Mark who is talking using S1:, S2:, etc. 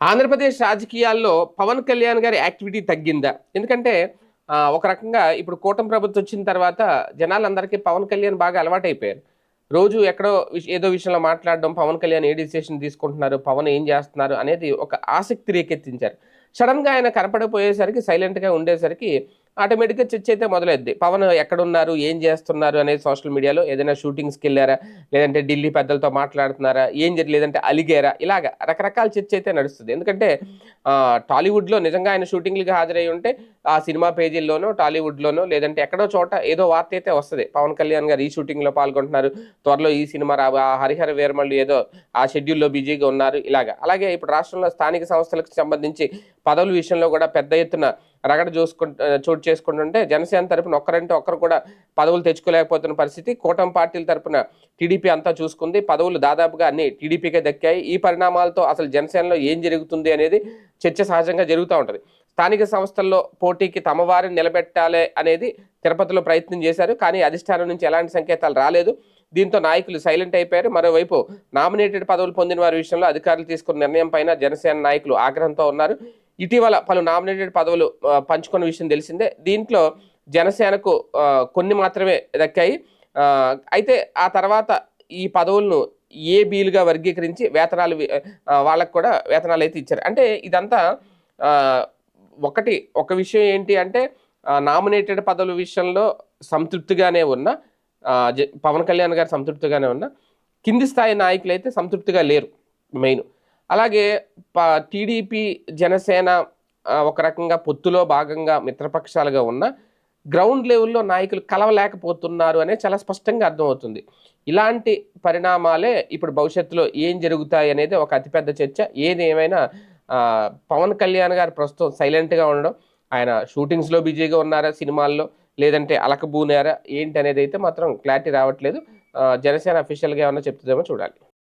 S1: ఆంధ్రప్రదేశ్ రాజకీయాల్లో పవన్ కళ్యాణ్ గారి యాక్టివిటీ తగ్గిందా? ఎందుకంటే ఒక రకంగా ఇప్పుడు కూటమి ప్రభుత్వం వచ్చిన తర్వాత జనాలందరికీ పవన్ కళ్యాణ్ బాగా అలవాటైపోయారు. రోజు ఎక్కడో ఏదో విషయంలో మాట్లాడడం పవన్ కళ్యాణ్ ఏ డిసిషన్ తీసుకుంటున్నారు పవన్ ఏం చేస్తున్నారు అనేది ఒక ఆసక్తి రేకెత్తించారు. సడన్గా ఆయన కనపడిపోయేసరికి సైలెంట్గా ఉండేసరికి ఆటోమేటిక్గా చర్చ అయితే మొదలైద్ది. పవన్ ఎక్కడున్నారు ఏం చేస్తున్నారు అనేది సోషల్ మీడియాలో ఏదైనా షూటింగ్స్కి వెళ్ళారా? లేదంటే ఢిల్లీ పెద్దలతో మాట్లాడుతున్నారా? ఏం జరిగి లేదంటే అలిగారా? ఇలాగ రకరకాల చర్చ అయితే నడుస్తుంది. ఎందుకంటే టాలీవుడ్లో నిజంగా ఆయన షూటింగ్లకి హాజరై ఉంటే ఆ సినిమా పేజీల్లోనో టాలీవుడ్లోనో లేదంటే ఎక్కడో చోట ఏదో వార్త అయితే వస్తుంది. పవన్ కళ్యాణ్ గారు ఈ షూటింగ్లో పాల్గొంటున్నారు. త్వరలో ఈ సినిమా రా ఆ హరిహర వీరమల్లు ఏదో ఆ షెడ్యూల్లో బిజీగా ఉన్నారు. ఇలాగా. అలాగే ఇప్పుడు రాష్ట్రంలో స్థానిక సంస్థలకు సంబంధించి పదవుల విషయంలో కూడా పెద్ద ఎత్తున రగడ చూసుకుంటు చోటు చేసుకుంటుంటే జనసేన తరపున ఒక్కరంటే ఒక్కరు కూడా పదవులు తెచ్చుకోలేకపోతున్న పరిస్థితి. కూటమి పార్టీల తరపున టీడీపీ అంతా చూసుకుంది. పదవులు దాదాపుగా అన్ని టీడీపీకే దక్కాయి. ఈ పరిణామాలతో అసలు జనసేనలో ఏం జరుగుతుంది అనేది చర్చ సహజంగా జరుగుతూ ఉంటుంది. స్థానిక సంస్థల్లో పోటీకి తమ వారిని నిలబెట్టాలి అనేది తిరుపతిలో ప్రయత్నం చేశారు. కానీ అధిష్టానం నుంచి ఎలాంటి సంకేతాలు రాలేదు. దీంతో నాయకులు సైలెంట్ అయిపోయారు. మరోవైపు నామినేటెడ్ పదవులు పొందిన వారి విషయంలో అధికారులు తీసుకున్న నిర్ణయం పైన జనసేన నాయకులు ఆగ్రహంతో ఉన్నారు. ఇటీవల పలు నామినేటెడ్ పదవులు పంచుకున్న విషయం తెలిసిందే. దీంట్లో జనసేనకు కొన్ని మాత్రమే దక్కాయి. అయితే ఆ తర్వాత ఈ పదవులను ఏ బీలుగా వర్గీకరించి వేతనాలు వాళ్ళకు కూడా వేతనాలు అయితే ఇచ్చారు. అంటే ఇదంతా ఒకటి ఒక విషయం ఏంటి అంటే నామినేటెడ్ పదవుల విషయంలో సంతృప్తిగానే ఉన్న జ- పవన్ కళ్యాణ్ గారు సంతృప్తిగానే ఉన్న కింది స్థాయి నాయకులు అయితే సంతృప్తిగా లేరు మెయిన్. అలాగే ప- టీడీపీ జనసేన ఒక రకంగా పొత్తులో భాగంగా మిత్రపక్షాలుగా ఉన్న గ్రౌండ్ లెవెల్లో నాయకులు కలవలేకపోతున్నారు అనే చాలా స్పష్టంగా అర్థమవుతుంది. ఇలాంటి పరిణామాలే ఇప్పుడు భవిష్యత్తులో ఏం జరుగుతాయి అనేది ఒక అతిపెద్ద చర్చ. ఏది ఏమైనా పవన్ కళ్యాణ్ గారు ప్రస్తుతం సైలెంట్గా ఉండడం ఆయన షూటింగ్స్లో బిజీగా ఉన్నారా సినిమాల్లో లేదంటే అలకబూనారా ఏంటి అనేది అయితే మాత్రం క్లారిటీ రావట్లేదు. జనసేన అఫీషియల్గా ఏమన్నా చెప్తుందేమో చూడాలి.